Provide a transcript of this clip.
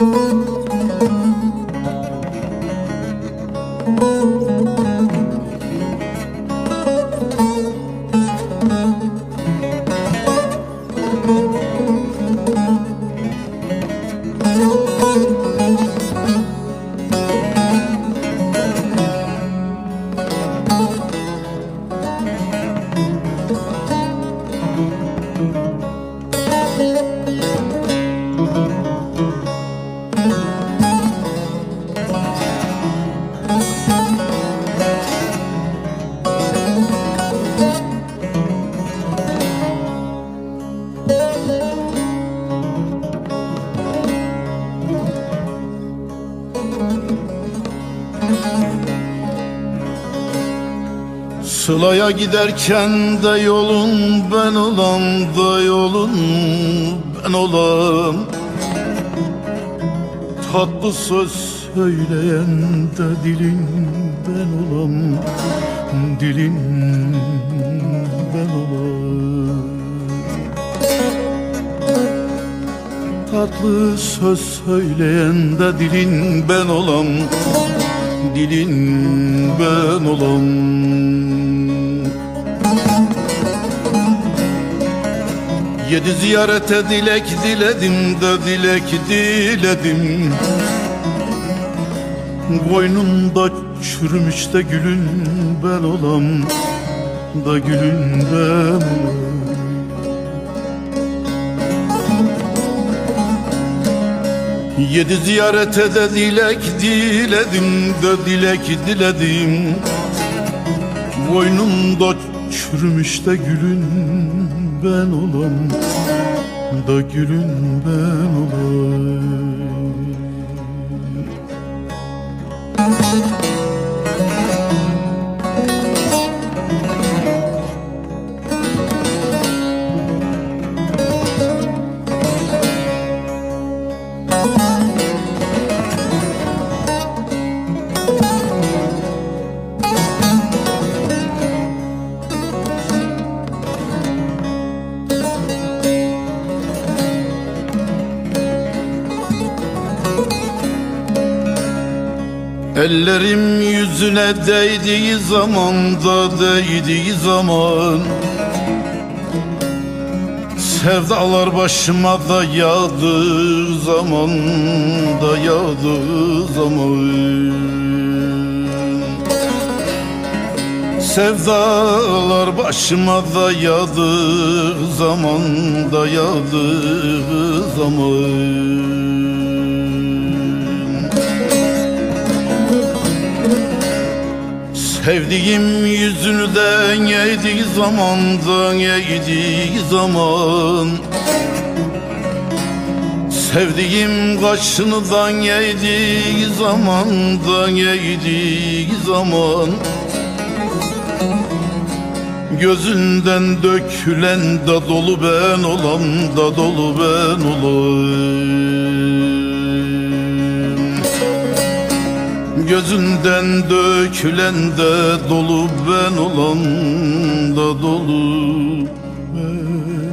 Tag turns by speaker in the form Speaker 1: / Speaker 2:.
Speaker 1: Thank you. Sılaya giderken de yolun ben olam da yolun ben olam Tatlı söz söyleyen de dilin ben olam Dilin ben olam Tatlı söz söyleyen de dilin ben olam Dilin ben olam Yedi ziyarete dilek diledim de dilek diledim. Boynunda çürümüş de gülün ben olam Da gülün ben Yedi ziyarete de dilek diledim de dilek diledim. Boynumda çürümüş de gülün ben olam Da gülün ben olam Ellerim yüzüne değdiği zaman da değdiği zaman Sevdalar başıma da yağdığı zaman da yağdığı zaman Sevdalar başıma da yağdığı zaman da yağdığı zaman Sevdiğim yüzünden yediği zamandan yediği zaman. Sevdiğim kaşınıdan yediği zamandan yediği zaman. Gözünden dökülen da dolu ben olam da dolu ben olam Gözünden dökülen de dolu ben olan da dolu ben.